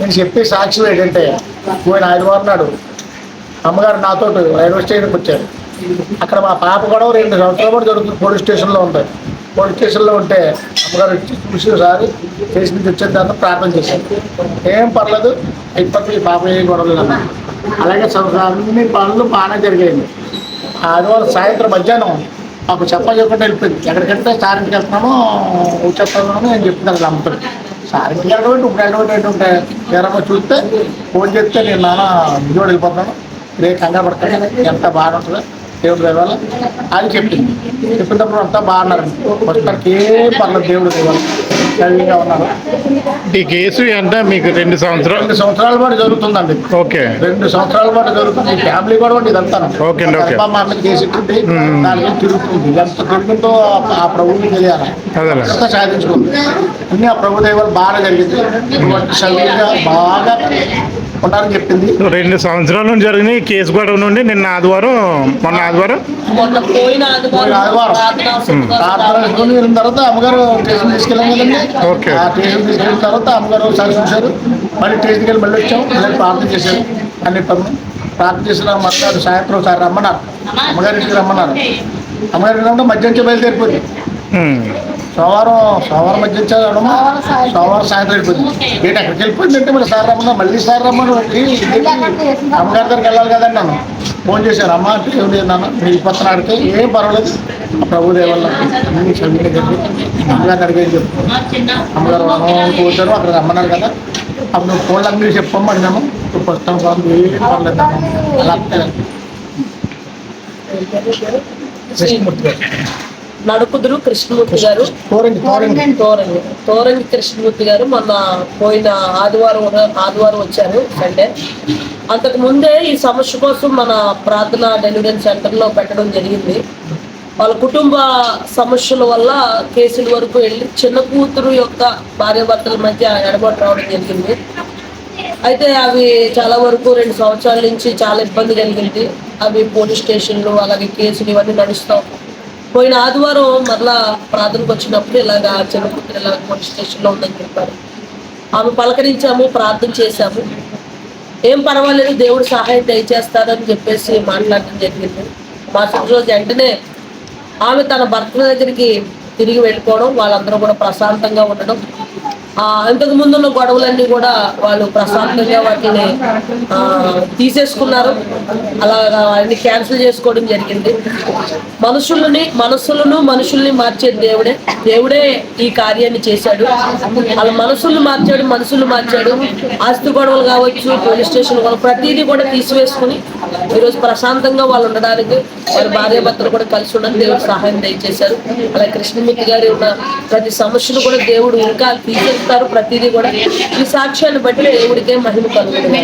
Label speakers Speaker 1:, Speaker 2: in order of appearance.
Speaker 1: నేను చెప్పే సాక్షి ఏంటంటే పోయిన ఆదివారం నాడు అమ్మగారు నాతో రైల్వే స్టేషన్కి వచ్చారు. అక్కడ మా పాప కూడా రెండు సంవత్సరాలు కూడా జరుగుతుంది పోలీస్ స్టేషన్లో ఉంది పోలీస్ స్టేషన్లో ఉంటే అమ్మగారు వచ్చి చూసి ఒకసారి స్టేషన్ నుంచి వచ్చిన తర్వాత ప్రార్థన చేశారు. ఏం పర్లేదు ఇప్పటికీ పాప ఏం గొడవలు లేదన్న. అలాగే అన్ని పనులు బాగానే జరిగాయండి ఆదివారం సాయంత్రం మధ్యాహ్నం మాకు చెప్ప చెప్పకుండా వెళ్ళిపోయింది. ఎక్కడికంటే సారింటికి వెళ్తున్నాము వచ్చేస్తున్నామో నేను చెప్తున్నాను అమ్మతో. సారింటికి వెళ్ళడం ఇప్పుడు వెళ్ళడం ఉంటాయి ఎవరమ్మా చూస్తే ఫోన్ చెప్తే నేను నాన్న విజయవాడ వెళ్ళిపోతున్నాను రేపు కంగారు పడతాను ఎంత బాగుంటుందో దేవుడు దేవాల అని చెప్పింది. చెప్పినప్పుడు అంతా బాగున్నారు ప్రస్తుతానికి ఏం పర్లేదు దేవుడు దేవాలి ఉన్నారు.
Speaker 2: ఈ కేసు అంటే మీకు రెండు సంవత్సరాలు?
Speaker 1: రెండు సంవత్సరాల పాటు జరుగుతుందండి.
Speaker 2: ఓకే.
Speaker 1: రెండు సంవత్సరాల పాటు జరుగుతుంది. ఫ్యామిలీ కూడా ఇదంతా.
Speaker 2: ఓకే అండి, ఓకే.
Speaker 1: మా దాని మీద తిరుగుతుంది? ఎంత తిరుగుతుందో ఆ- ప్రభువుని తెలియాలి. సాధించుకుంది? అన్ని ఆ ప్రభు దైవాలు బాగా జరిగింది సవ్యంగా బాగా ఉండాలని చెప్పింది.
Speaker 2: రెండు సంవత్సరాల నుండి జరిగిన ఈ కేసు గొడవ నుండి నిన్న ఆదివారం మొన్న ఆదివారం.
Speaker 1: ఆదివారం. వెళ్ళిన తర్వాత అమ్మగారు స్టేషన్ తీసుకెళ్ళాం కదండి.
Speaker 2: ఓకే.
Speaker 1: ఆ స్టేషన్ తీసుకెళ్ళిన తర్వాత అమ్మగారు ఒకసారి చూశారు. మళ్ళీ స్టేషన్కి వెళ్ళి మళ్ళీ వచ్చాం. మళ్ళీ ప్రార్థన చేశారు. అన్ని పనులు. ప్రార్థన చేసిన మర్నాడు సాయంత్రం ఒకసారి రమ్మన్నారు. అమ్మగారి ఇంటికి రమ్మన్నారు. అమ్మగారి ఇంటికి మధ్య నుంచి బయలుదేరిపోయింది. సోమవారం సోమవారం మధ్య రావడమా సోమవారం సాయంత్రం. వెళ్ళిపోయింది ఏంటి అక్కడికి వెళ్ళిపోయింది అంటే మరి సార్ రమ్మన్నా మళ్ళీ సార్ రమ్మను అమ్మగారి దగ్గరికి వెళ్ళాలి కదండి నన్ను ఫోన్ చేశారు అమ్మ అంటే ఏం లేదు నాన్న మీరు పక్కన అడిగితే ఏం పర్వాలేదు. ప్రభు దేవల్ల అన్ని చదివిన చెప్పి అమ్మగారిని అడిగేది చెప్పు. అమ్మగారు వచ్చారు అక్కడ రమ్మన్నారు కదా. అప్పుడు నువ్వు ఫోన్లు అన్నీ చెప్పమ్మని మేము ఇప్పుడు ప్రస్తుతం కాదు ఏం పర్లేదు అమ్మ. అలా కృష్ణమూర్తి గారు.
Speaker 3: నడుకుదురు కృష్ణమూర్తి గారు.
Speaker 1: తోరంగి తోరంగి.
Speaker 3: కృష్ణమూర్తి గారు మొన్న పోయిన ఆదివారం ఆదివారం వచ్చారు సండే. అంతకు ముందే ఈ సమస్య కోసం మన ప్రార్థన డెలివరీ సెంటర్లో పెట్టడం జరిగింది. వాళ్ళ కుటుంబ సమస్యల వల్ల కేసుల వరకు వెళ్ళి చిన్న కూతురు యొక్క భార్యాభర్తల మధ్య ఎడబాటు రావడం జరిగింది. అయితే అవి చాలా వరకు రెండు సంవత్సరాల నుంచి చాలా ఇబ్బంది కలిగింది. అవి పోలీస్ స్టేషన్లు అలాగే కేసులు ఇవన్నీ నడుస్తాం పోయిన ఆదివారం మరలా ప్రార్థనకు వచ్చినప్పుడు ఇలాగా చిన్న కూతురు ఇలా పోలీస్ స్టేషన్లో ఉందని చెప్పారు. ఆమె పలకరించాము ప్రార్థన చేశాము. ఏం పర్వాలేదు దేవుడు సహాయం దయచేస్తారని చెప్పేసి మాట్లాడడం జరిగింది. మరుసటి రోజు వెంటనే ఆమె తన భర్త దగ్గరికి తిరిగి వెళ్ళిపోవడం వాళ్ళందరూ కూడా ప్రశాంతంగా ఉండడం ఇంతకు ముందున్న గొడవలన్నీ కూడా వాళ్ళు ప్రశాంతంగా వాటిని తీసేసుకున్నారు. అలాగా అన్ని క్యాన్సిల్ చేసుకోవడం జరిగింది. మనుషులని మనసులను మనుషుల్ని మార్చే దేవుడే. దేవుడే ఈ కార్యాన్ని చేశాడు. వాళ్ళ మనసులు మార్చాడు మనుషులు మార్చాడు. ఆస్తి గొడవలు కావచ్చు పోలీస్ స్టేషన్ ప్రతిదీ కూడా తీసివేసుకుని ఈరోజు ప్రశాంతంగా వాళ్ళు ఉండడానికి వారి భార్యాభర్తలు కూడా కలిసి ఉండడానికి దేవుడు సహాయం దయచేశారు. అలాగే కృష్ణమూర్తి గారి ఉన్న ప్రతి సమస్యను కూడా దేవుడు ఇంకా తీసేస్తారు. ప్రతిదీ కూడా ఈ సాక్ష్యాన్ని బట్టి దేవుడికే మహిమ కలుగుతుంది.